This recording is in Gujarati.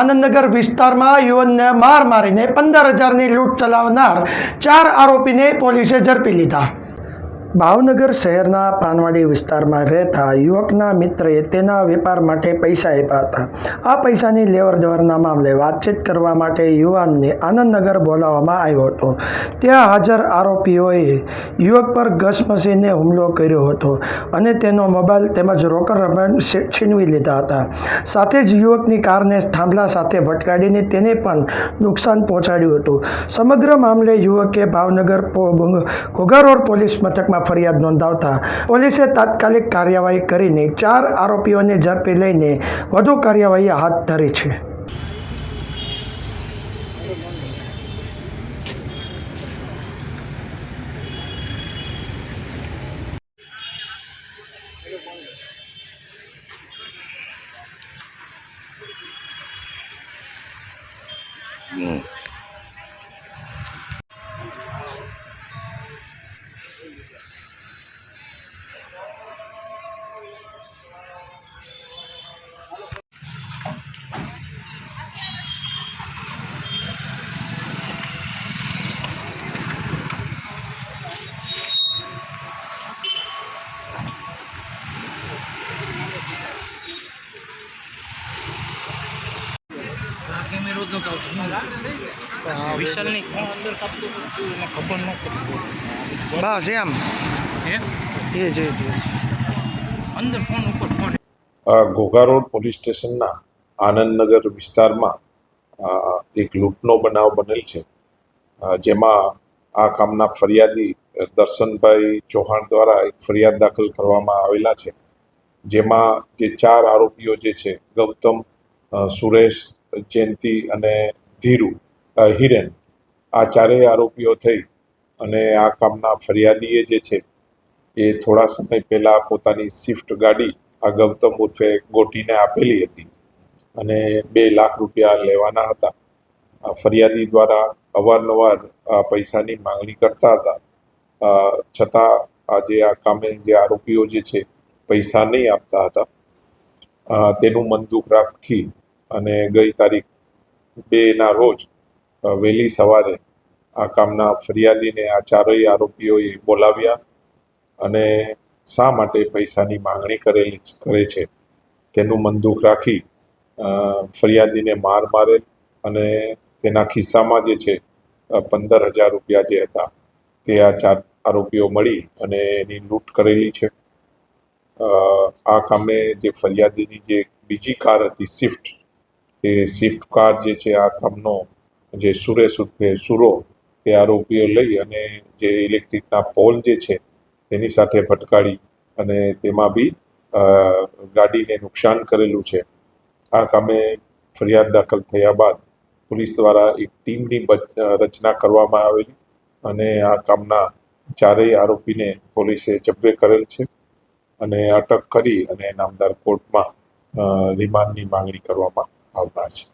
આનંદનગર વિસ્તારમાં યુવાનને માર મારીને પંદર હજારની લૂંટ ચલાવનાર ચાર આરોપીને પોલીસે ઝડપી લીધા. ભાવનગર શહેરના પાનવાડી વિસ્તારમાં રહેતા યુવકના મિત્રએ તેના વેપાર માટે પૈસા આપ્યા હતા. આ પૈસાની લેવર દેવરના મામલે વાતચીત કરવા માટે યુવાનને આનંદનગર બોલાવવામાં આવ્યો હતો. ત્યાં હાજર આરોપીઓએ યુવક પર ઘસમસીને હુમલો કર્યો હતો અને તેનો મોબાઈલ તેમજ રોકડ રકમ છીનવી લીધા હતા. સાથે જ યુવકની કારને થાંભલા સાથે ભટકાડીને તેને પણ નુકસાન પહોંચાડ્યું હતું. સમગ્ર મામલે યુવકે ભાવનગર ઘોઘારોડ પોલીસ મથકમાં ફરિયાદ નોંધાવતા પોલીસે તાત્કાલિક કાર્યવાહી કરીને ચાર આરોપીઓને ઝડપી લઈને વધુ કાર્યવાહી હાથ ધરી છે. આ કેમેરો જ નતો આવતો વિશાલની અંદર કાપતું એને ખબર ન પડી બસ એમ. હે? એ જ અંદર ફોન ઉપર ફોન. ઘોઘા રોડ પોલીસ સ્ટેશનના આનંદનગર વિસ્તારમાં એક લૂંટનો બનાવ બનેલ છે. જેમાં આ કામના ફરિયાદી દર્શનભાઈ ચૌહાણ દ્વારા એક ફરિયાદ દાખલ કરવામાં આવેલા છે. જેમાં જે ચાર આરોપીઓ જે છે ગૌતમ સુરેશ જયંતિ અને ધીરુ હિરેન, આ ચારેય આરોપીઓ થઈ અને આ કામના ફરિયાદીએ જે છે એ થોડા સમય પહેલાં પોતાની સ્વિફ્ટ ગાડી આ ગૌતમ ઉર્ફે ગોટીને આપેલી હતી અને બે લાખ રૂપિયા લેવાના હતા. આ ફરિયાદી દ્વારા અવારનવાર આ પૈસાની માંગણી કરતા હતા. છતાં આજે આ કામે જે આરોપીઓ જે છે પૈસા નહીં આપતા હતા. તેનું મન દુઃખ રાખી અને ગઈ તારીખ બેના રોજ વહેલી સવારે આ કામના ફરિયાદીને આ ચારેય આરોપીઓએ બોલાવ્યા અને શા માટે પૈસાની માંગણી કરેલી કરે છે, તેનું મન રાખી ફરિયાદીને માર મારે અને તેના ખિસ્સામાં જે છે પંદર હજાર રૂપિયા જે હતા તે આ ચાર આરોપીઓ મળી અને એની લૂંટ કરેલી છે. આ કામે જે ફરિયાદીની જે બીજી કાર હતી સ્વિફ્ટ તે સ્વિફ્ટ કાર જે છે આ કામનો જે સુરેશ ઉર્ફે સુરો, તે આરોપીઓ લઈ અને જે ઇલેક્ટ્રિકના પોલ જે છે, તેની સાથે ભટકાડી અને તેમાં બી ગાડીને નુકસાન કરેલું છે. આ કામે ફરિયાદ દાખલ થયા બાદ પોલીસ દ્વારા એક ટીમની રચના કરવામાં આવેલી અને આ કામના ચારેય આરોપીને પોલીસે જબ્બે કરેલ છે અને અટક કરી અને નામદાર કોર્ટમાં રિમાન્ડની માંગણી કરવામાં આવનાર છે